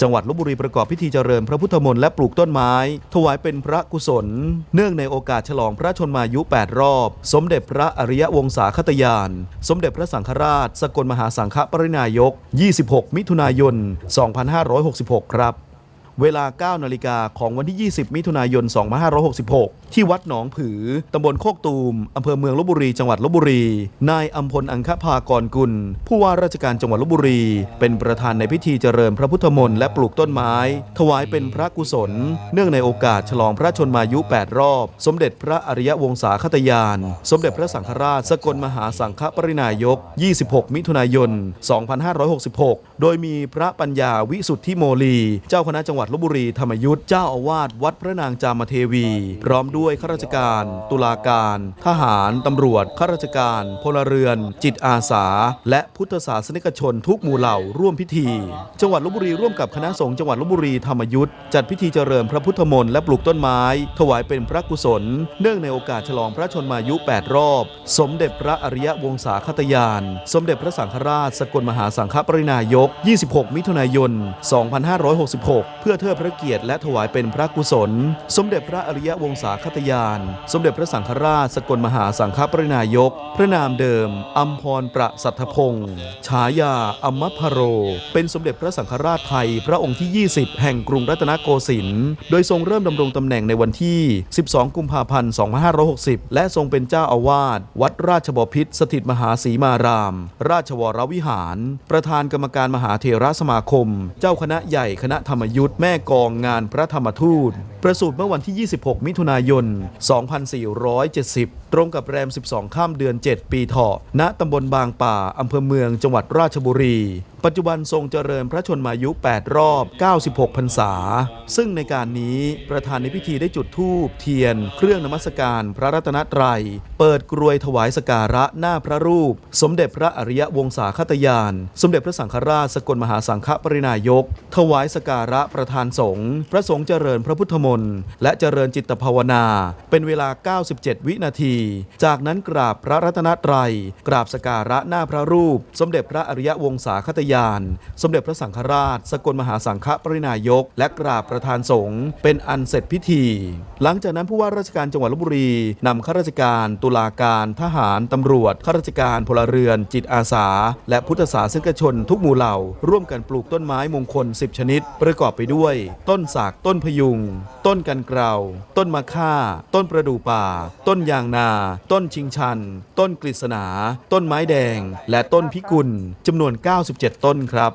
จังหวัดลบบุรีประกอบพิธีเจริญพระพุทธมนต์และปลูกต้นไม้ ถวายเป็นพระกุศล เนื่องในโอกาสฉลองพระชนมายุ 8 รอบ สมเด็จพระอริยวงศาคตยาน สมเด็จพระสังฆราช สกลมหาสังฆปรินายก 26 มิถุนายน 2566 ครับ เวลา 9 นาฬิกาของวันที่ 20 มิถุนายน 2566 ที่วัดหนองผือ ตำบลโคกตูม อำเภอเมืองลบบุรี จังหวัดลบบุรี นายอัมพล อังคภากรกุล ผู้ว่าราชการจังหวัดลบบุรี เป็นประธานในพิธีเจริญพระพุทธมนต์และปลูกต้นไม้ ถวายเป็นพระกุศล เนื่องในโอกาสฉลองพระชนมายุ 8 รอบ สมเด็จพระอริยวงศาคตยาน สมเด็จพระสังฆราช สกลมหาสังฆปรินายก 26 มิถุนายน 2566 โดยมีพระปัญญาวิสุทธิโมลี เจ้าคณะจังหวัดลบบุรีธรรมยุทธเจ้าอาวาสวัดพระนางจามเทวี พร้อมด้วยข้าราชการ ตุลาการ ทหาร ตำรวจข้าราชการ พลเรือน จิตอาสา และพุทธศาสนิกชนทุกหมู่เหล่าร่วมพิธี จังหวัดลบบุรีร่วมกับคณะสงฆ์จังหวัดลบบุรีธรรมยุทธจัดพิธีเจริญพระพุทธมนต์และปลูกต้นไม้ ถวายเป็นพระกุศล เนื่องในโอกาสฉลองพระชนมายุ 8 รอบ สมเด็จพระอริยวงศาคตยาน สมเด็จพระสังฆราช สกลมหาสังฆปรินายก 26 มิถุนายน 2566 เพื่อเทิดพระเกียรติและถวายเป็นพระกุศล สมเด็จพระอริยวงศาคตยาน สมเด็จพระสังฆราชสกลมหาสังฆปรินายก พระนามเดิมอัมพรประสัทธพงศ์ฉายาอัมมพโร เป็นสมเด็จพระสังฆราชไทย พระองค์ที่ 20 แห่งกรุงรัตนโกสินทร์โดยทรงเริ่มดำรงตำแหน่งในวันที่ 12 กุมภาพันธ์ 2560 และทรงเป็นเจ้าอาวาสวัดราชบพิตรสถิตมหาศรีมาราม ราชวรวิหาร ประธานกรรมการมหาเถรสมาคม เจ้าคณะใหญ่คณะธรรมยุทธ์ม่กองงานพระธรรมทูต ประสูติเมื่อวันที่ 26 มิถุนายน 2470 ตรงกับแรม 12 ข้ามเดือน 7 ปีเถาะ ณ ตำบลบางป่า อำเภอเมือง จังหวัดราชบุรี ปัจจุบันทรงเจริญพระชนมายุ 8 รอบ 96 พรรษา ซึ่งในการนี้ประธานในพิธีได้จุดธูปเทียน เครื่องนมัสการพระรัตนตรัย เปิดกรวยถวายสการะหน้าพระรูป สมเด็จพระอริยวงศาคตยาน สมเด็จพระสังฆราชสกลมหาสังฆปรินายก ถวายสการะประธานสงฆ์ พระสงฆ์เจริญพระพุทธมนนต์ และเจริญจิตภาวนา เป็นเวลา 97 วินาที จากนั้นกราบพระรัตนตรัย กราบสการะหน้าพระรูป สมเด็จพระอริยวงศาคตยาน สมเด็จพระสังฆราช สกลมหาสังฆปรินายก และกราบประธานสงฆ์เป็นอันเสร็จพิธี หลังจากนั้นผู้ว่าราชการจังหวัดลบบุรีนำข้าราชการ ตุลาการทหารตำรวจข้าราชการพลเรือน จิตอาสา และพุทธศาสนิกชนทุกหมู่เหล่า ร่วมกันปลูกต้นไม้มงคล 10 ชนิด ประกอบไปด้วย ต้นสากต้นพยุงต้นกันเกลาต้นมะค่า ต้นประดู่ป่า ต้นยางนา ต้นชิงชัน ต้นกฤษณา ต้นไม้แดง และต้นพิกุลจำนวน 97 ต้นครับ